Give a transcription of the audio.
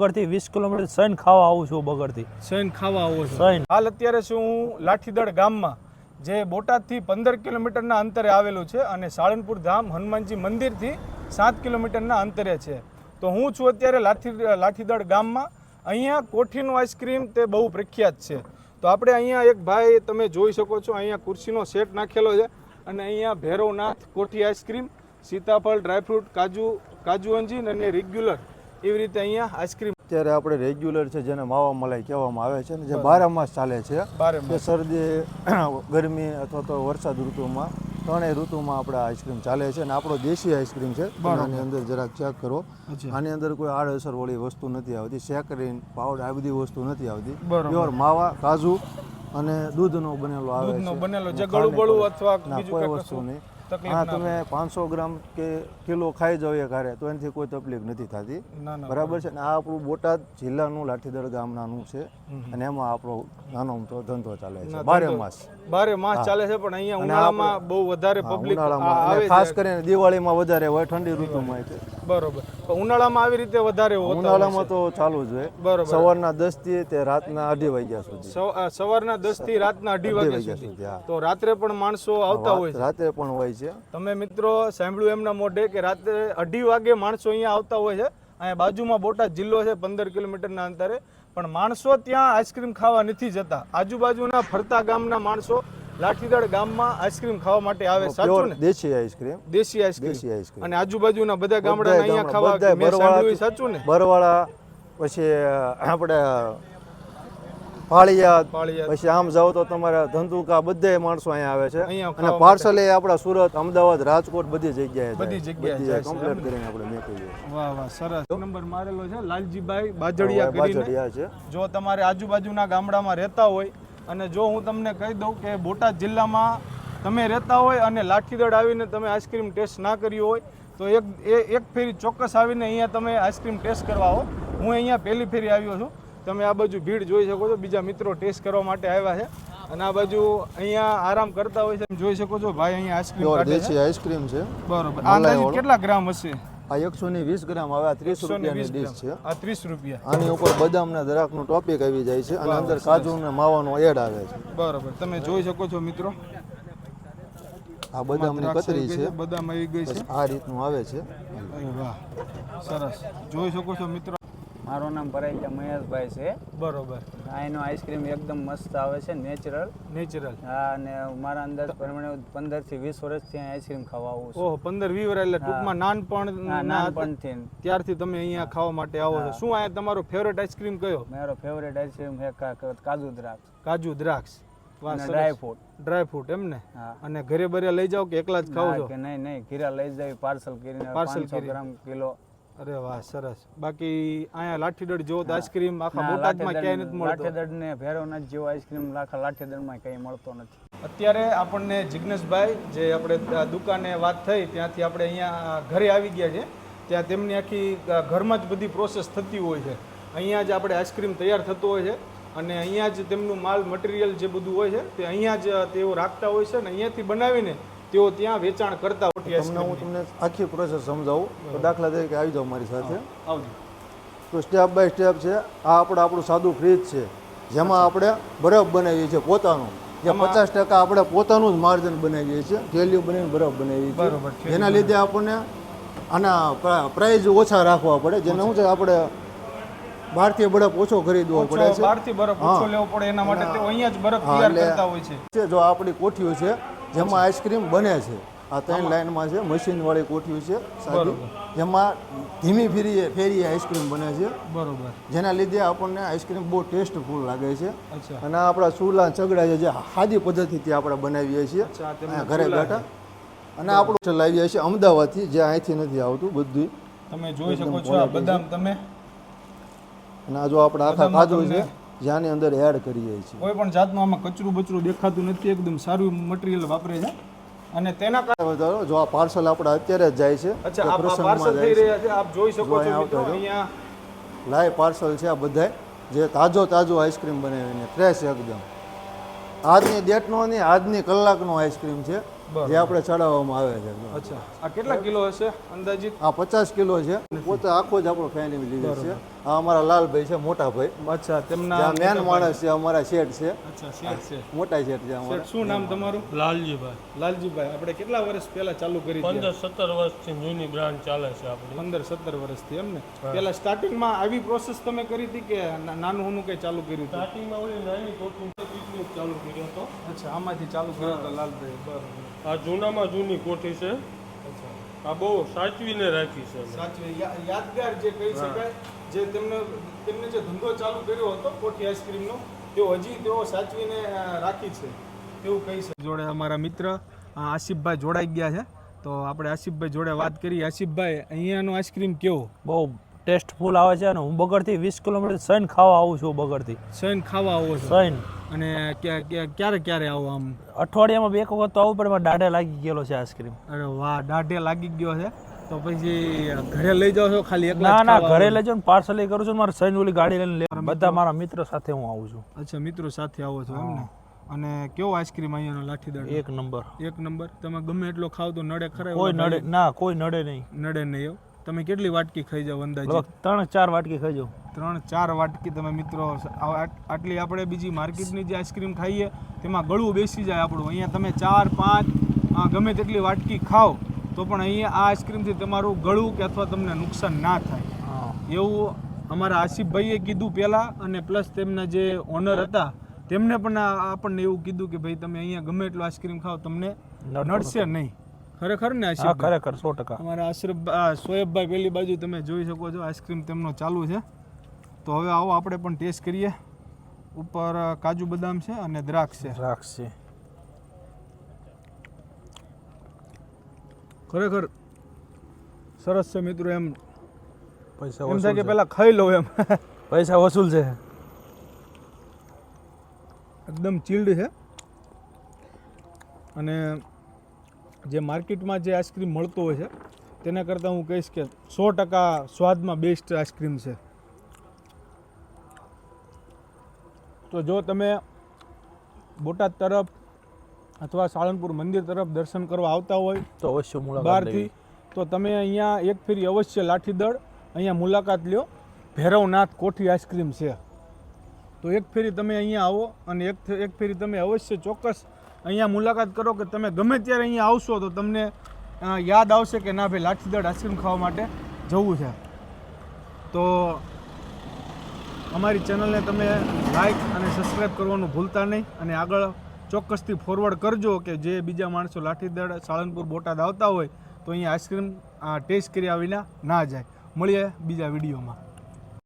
બગડથી વીસ કિલોમીટર સૈન ખાવા આવું છું બગડથી સૈન ખાવા આવું છું. સૈન. હાલ અત્યારે શું હું લાઠીદળ ગામમાં જે બોટાદથી પંદર કિલોમીટરના અંતરે આવેલું છે અને સાળનપુર ધામ હનુમાનજી મંદિરથી સાત કિલોમીટરના અંતરે છે. તો હું છું અત્યારે લાઠી લાઠીદળ ગામમાં. અહીંયા કોઠીનું આઈસ્ક્રીમ તે બહુ પ્રખ્યાત છે. તો આપણે અહીંયા એક ભાઈ તમે જોઈ શકો છો અહીંયા ખુરશીનો સેટ નાખેલો છે અને અહીંયા ભૈરવનાથ કોઠી આઈસ્ક્રીમ સીતાફળ ડ્રાયફ્રૂટ કાજુ કાજુ અંજીન અને રેગ્યુલર એવી રીતે અહીંયા આઈસ્ક્રીમ અત્યારે આપણે રેગ્યુલર છે જેને માવા મલાઈ કહેવામાં આવે છે ને જે બારે માસ ચાલે છે. કે શરદી ગરમી અથવા તો વરસાદ ઋતુમાં ત્રણેય ઋતુમાં આપણે આઈસ્ક્રીમ ચાલે છે અને આપણો દેશી આઈસ્ક્રીમ છે. આની અંદર જરાક ચેક કરો. આની અંદર કોઈ આડઅસર વાળી વસ્તુ નથી આવતી. સેકરીન પાવડર આ બધી વસ્તુ નથી આવતી. પ્યોર માવા કાજુ અને દૂધનો બનેલો આવે છે. બનેલો. જે ગળું ગળું અથવા બીજું કોઈ વસ્તુ નહીં. હા તમે પાંચસો ગ્રામ કે કિલો ખાઈ જાવ એ ઘરે તો એનાથી કોઈ તકલીફ નથી થતી. બરાબર છે? ને આ આપણું બોટાદ જિલ્લાનું લાઠીદળ ગામનાનું છે અને એમાં આપણો નાનો મોટો ધંધો ચાલે છે. બારે માસ. બારે માસ ચાલે છે પણ અહીંયા ઉનાળામાં બહુ વધારે પબ્લિક આવે ખાસ છે. કરીને દિવાળીમાં વધારે હોય ઠંડી ઋતુમાં તે બરોબર. ઉનાળામાં આવી રીતે વધારે ઉનાળામાં તો ચાલુ જ હોય. બરોબર. સવારના દસથી તે રાતના અઢી વાગ્યા સુધી. સવારના દસથી રાતના અઢી વાગ્યા સુધી. તો રાત્રે પણ માણસો આવતા હોય છે? રાત્રે પણ હોય છે. તમે મિત્રો સાંભળ્યું એમના મોઢે કે રાત્રે અઢી વાગે માણસો અહીંયા આવતા હોય છે. અહીંયા બાજુમાં બોટાદ જિલ્લો છે પંદર કિલોમીટરના અંતરે. પણ માણસો ત્યાં આઈસ્ક્રીમ ખાવા નથી જતા. આજુબાજુના ફરતા ગામના માણસો લાઠીદળ ગામમાં આઈસ્ક્રીમ ખાવા માટે આવે સાચું ને? દેશી આઈસ્ક્રીમ. દેશી આઈસ્ક્રીમ. દેશી આઈસ્ક્રીમ. અને આજુબાજુના બધા ગામડા અહીંયા ખાવા મેં સાંભળ્યું સાચું ને? બરવાળા પછી આપણે પાળિયાદ. પછી આમ જાઓ તો તમારા ધંધુકા બધે માણસો અહીંયા આવે છે. અને પાર્સલ એ આપણા સુરત અમદાવાદ રાજકોટ બધી જગ્યાએ બધી જગ્યાએ કમ્પ્લીટ કરીને આપણે મેકવીએ વાહ વાહ સરસ. નંબર મારેલો છે લાલજીભાઈ બાજડિયા કરીને. બાજડિયા છે. જો તમારે આજુબાજુના ગામડામાં રહેતા હોય અને જો હું તમને કહી દઉં કે બોટાદ જિલ્લામાં તમે રહેતા હોય અને લાઠીદળ આવીને તમે આઈસ્ક્રીમ ટેસ્ટ ના કરી હોય તો એક એ એક ફેરી ચોક્કસ આવીને અહીંયા તમે આઈસ્ક્રીમ ટેસ્ટ કરવા હો હું અહીંયા પહેલી ફેરી આવ્યો છું. તમે આ બાજુ ભીડ જોઈ શકો છો. બીજા મિત્રો ટેસ્ટ કરવા માટે આવ્યા છે. અને આ બાજુ અહીંયા આરામ કરતા હોય છે. જોઈ શકો છો ભાઈ અહીંયા આઈસ્ક્રીમ છે. આઈસ્ક્રીમ છે. બરોબર. આ કેટલા ગ્રામ હશે? આ એકસો ની વીસ ગ્રામ આવે આ ત્રીસ રૂપિયાની ડીશ છે. આ ત્રીસ રૂપિયા. આની ઉપર બદામના દરાકનું ટોપિક આવી જાય છે અને અંદર કાજુ ને માવાનો એડ આવે છે. બરાબર. તમે જોઈ શકો છો મિત્રો. આ બદામની કતરી છે. બદામ આવી ગઈ છે. આ રીતનું આવે છે. વાહ સરસ. જોઈ શકો છો મિત્રો. મારું નામ પરાઈજા મહેશભાઈ છે. બરોબર. અહીંનો આઈસ્ક્રીમ એકદમ મસ્ત આવે છે નેચરલ. નેચરલ. હા અને મારા અંદાજ પ્રમાણે પંદરથી વીસ વર્ષથી આઈસ્ક્રીમ ખાવા આવું છું. ઓહો પંદર વીસ વર્ષ એટલે ટૂંકમાં નાનપણ નાનપણથી. ત્યારથી તમે અહીંયા ખાવા માટે આવો છો. શું આ તમારો ફેવરેટ આઈસ્ક્રીમ કયો? મારો ફેવરેટ આઈસ્ક્રીમ છે કાજુ દ્રાક્ષ. કાજુ દ્રાક્ષ. ડ્રાય ફ્રૂટ ડ્રાય ફ્રૂટ એમ ને? હા. અને ઘરે બરે લઈ જાઓ કે એકલા જ ખાવ છો? કે નહીં નહીં. ઘીરા લઈ જાય પાર્સલ કરીને પાર્સલ ગ્રામ કિલો. અરે વાહ સરસ. બાકી અહીંયા લાઠીદડ જેવો આઈસ્ક્રીમ આખા બોટાદમાં ક્યાંય નથી મળતો. લાઠીદડ ને ભેરોના જેવો આઈસ્ક્રીમ આખા લાઠીદડમાં કંઈ મળતો નથી. અત્યારે આપણને જિગ્નેશભાઈ જે આપણે દુકાને વાત થઈ ત્યાંથી આપણે અહીંયા ઘરે આવી ગયા છે. ત્યાં તેમની આખી ઘરમાં જ બધી પ્રોસેસ થતી હોય છે. અહીંયા જ આપણે આઈસ્ક્રીમ તૈયાર થતો હોય છે અને અહીંયા જ તેમનું માલ મટીરિયલ જે બધું હોય છે તે અહીંયા જ તેઓ રાખતા હોય છે ને અહીંયાથી બનાવીને તેઓ ત્યાં વેચાણ કરતા તમને હું તમને આખી પ્રોસેસ સમજાવું. તો દાખલા તરીકે આવી જાઓ મારી સાથે. આવજો. તો સ્ટેપ બાય સ્ટેપ છે. આ આપણે આપણું સાદું ફ્રીજ છે. જેમાં આપણે બરફ બનાવીએ છીએ પોતાનું. જે પચાસ ટકા આપણે પોતાનું જ માર્જન બનાવીએ છીએ. થેલીઓ બનાવીને બરફ બનાવીએ છીએ. જેના લીધે આપણને આના પ્રાઇઝ ઓછા રાખવા પડે. જેને શું છે આપણે બહારથી બરફ ઓછો ખરીદવો પડે છે. બહારથી બરફ ઓછો લેવો પડે એના માટે તેઓ અહીંયા જ બરફ તૈયાર કરતા હોય છે જો આપણી કોઠીઓ છે જેમાં આઈસ્ક્રીમ બને છે. આ ત્રણ લાઇનમાં છે મશીન વાળી કોઠીઓ છે સાદી. જેમાં ધીમી ફેરીએ ફેરીએ આઈસ્ક્રીમ બને છે. બરોબર. જેના લીધે આપણને આઈસ્ક્રીમ બહુ ટેસ્ટફુલ લાગે છે. અને આપણા ચૂલા ચગડા છે જે સાદી પદ્ધતિથી આપણે બનાવીએ છીએ. ઘરે બેઠા. અને આપણું લાવીએ છીએ અમદાવાદથી જે અહીંથી નથી આવતું બધું તમે જોઈ શકો છો આ બદામ તમે. અને આ જો આપણે આખા કાજુ છે. જેની અંદર એડ કરીએ છીએ કોઈ પણ જાતનું આમાં કચરું બચરું દેખાતું નથી એકદમ સારું મટીરિયલ વાપરે છે. અને તેના કારણે વધારો જો આ પાર્સલ આપણે અત્યારે જ જાય છે અચ્છા આ પાર્સલ થઈ. રહ્યા છે આપ જોઈ શકો છો મિત્રો અહીંયા લાઈવ પાર્સલ છે આ બધાય જે તાજો તાજો આઈસ્ક્રીમ બનાવીને ફ્રેશ એકદમ. આજની ડેટનો નહીં આજની કલાકનો આઈસ્ક્રીમ છે. જે આપણે ચડાવવામાં આવે છે. અચ્છા. આ કેટલા કિલો હશે અંદાજિત? આ પચાસ કિલો છે. પોતે આખો જ આપણો ફેમિલી લીધો છે. આ અમારા લાલભાઈ છે મોટા ભાઈ. અચ્છા તેમના મેન માણસ છે અમારા શેઠ છે. અચ્છા શેઠ છે. મોટા શેઠ છે અમારા. શું નામ તમારું? લાલજીભાઈ. લાલજીભાઈ આપણે કેટલા વર્ષ પહેલા ચાલુ કરી હતી? પંદર સત્તર વર્ષથી જૂની બ્રાન્ડ ચાલે છે આપણે. પંદર સત્તર વર્ષથી એમ ને? પેલા સ્ટાર્ટિંગમાં આવી પ્રોસેસ તમે કરી હતી કે નાનું હું કંઈ ચાલુ કર્યું સ્ટાર્ટિંગમાં ઓલી નાની કોઠી ચાલુ કર્યો હતો. અચ્છા આમાંથી ચાલુ કર્યો હતો લાલભાઈ બરાબર. આ જૂનામાં જૂની કોઠી છે. આ બહુ સાચવીને રાખી છે સાચવી યાદગાર જે કહી શકાય જે તેમને તેમને જે ધંધો ચાલુ કર્યો હતો કોઠી આઈસ્ક્રીમનો તેઓ હજી તેઓ સાચવીને રાખી છે. એવું કહી શકાય. જોડે અમારા મિત્ર આસિફભાઈ જોડાઈ ગયા છે. તો આપણે આસિફભાઈ જોડે વાત કરીએ. આસિફભાઈ અહીંયાનો આઈસ્ક્રીમ કેવો? બહુ ટેસ્ટફુલ આવે છે અને હું બગડથી વીસ કિલોમીટર સૈન ખાવા આવું છું બગડથી સૈન ખાવા આવો છો? સૈન અને ક્યાં- ક્યાં- ક્યારે ક્યારે આવો આમ? અઠવાડિયામાં બે વખત તો આવું પડે મારે દાઢે લાગી ગયેલો છે આઈસ્ક્રીમ. અરે વાહ દાઢે લાગી ગયો છે? તો પછી ઘરે લઈ જાઓ છો ખાલી એકલા ના ના ઘરે? લઈ જાઉં પાર્સલ કરું છું મારે સૈન ઓલી ગાડી લઈને લેવા. બધા મારા મિત્ર સાથે હું આવું છું. અચ્છા મિત્રો સાથે આવો છો એમ ને? અને કેવો આઈસ્ક્રીમ અહીંયાનો લાઠીદળ એક નંબર. એક નંબર? તમે ગમે એટલો ખાવ તો નડે ખરા કોઈ નડે ના કોઈ નડે નહીં. નડે નહીં એવું તમે કેટલી વાટકી ખાઈ જાવ અંદાજે? ત્રણ ચાર વાટકી ખાઈ જાવ ત્રણ ચાર વાટકી તમે મિત્રો આટ- આટલી આપણે બીજી માર્કેટની જે આઈસ્ક્રીમ ખાઈએ તેમાં ગળું બેસી જાય આપણું. અહીંયા તમે ચાર પાંચ ગમે તેટલી વાટકી ખાઓ તો પણ અહીંયા આ આઈસ્ક્રીમથી તમારું ગળું કે અથવા તમને નુકસાન ના થાય. એવું અમારા આસિફભાઈએ કીધું પહેલાં અને પ્લસ તેમના જે ઓનર હતા તેમને પણ આપણને એવું કીધું કે ભાઈ તમે અહીંયા ગમે એટલું આઈસ્ક્રીમ ખાઓ તમને નડશે નહીં. ખરેખર ને હા ખરેખર સો ટકા. અમારા આશરફ સોએબભાઈ પેલી બાજુ તમે જોઈ શકો છો આઈસ્ક્રીમ તેમનો ચાલુ છે. તો હવે આવો આપણે પણ ટેસ્ટ કરીએ. ઉપર કાજુ બદામ છે અને દ્રાક્ષ છે. રાખશે ખરેખર સરસ છે મિત્રો એમ. પૈસા એમ થાય કે પહેલાં ખાઈ લઉં એમ. પૈસા વસૂલ છે. એકદમ ચીલ્ડ છે. અને જે માર્કેટમાં જે આઈસ્ક્રીમ મળતો હોય છે તેના કરતાં હું કહીશ કે સો ટકા સ્વાદમાં બેસ્ટ આઈસ્ક્રીમ છે. તો જો તમે બોટાદ તરફ અથવા સાળંગપુર મંદિર તરફ દર્શન કરવા આવતા હોય તો અવશ્ય બહારથી તો તમે અહીંયા એક ફેરી અવશ્ય લાઠીદળ અહીંયા મુલાકાત લ્યો. ભૈરવનાથ કોઠી આઈસ્ક્રીમ છે. તો એક ફેરી તમે અહીંયા આવો અને એક એક ફેરી તમે અવશ્ય ચોક્કસ અહીંયા મુલાકાત કરો કે તમે ગમે ત્યારે અહીંયા આવશો તો તમને યાદ આવશે કે ના ભાઈ લાઠીદળ આઈસ્ક્રીમ ખાવા માટે જવું છે. તો અમારી ચેનલને તમે લાઈક અને સબસ્ક્રાઈબ કરવાનું ભૂલતા નહીં અને આગળ ચોક્કસથી ફોરવર્ડ કરજો કે જે બીજા માણસો લાઠીદળ સાળંગપુર, બોટાદ આવતા હોય તો અહીંયા આઈસ્ક્રીમ ટેસ્ટ કર્યા વિના ના જાય. મળીએ બીજા વિડીયોમાં